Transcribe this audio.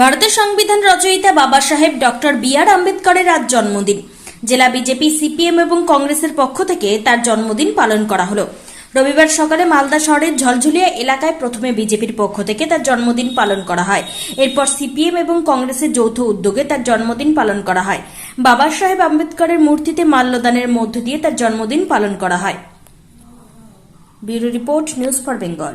ভারতের সংবিধান রচয়িতা বাবা সাহেব ডক্টর বি আর আম্বেদকরের আজ জন্মদিন। জেলা বিজেপি, সিপিএম এবং কংগ্রেসের পক্ষ থেকে তার জন্মদিন পালন করা হলো। রবিবার সকালে মালদা শহরের ঝলঝুলিয়া এলাকায় প্রথমে বিজেপির পক্ষ থেকে তার জন্মদিন পালন করা হয়। এরপর সিপিএম এবং কংগ্রেসের যৌথ উদ্যোগে তার জন্মদিন পালন করা হয়। বাবা সাহেব আম্বেদকরের মূর্তিতে মাল্যদানের মধ্য দিয়ে তার জন্মদিন পালন করা হয়। Bureau report, news for Bengal.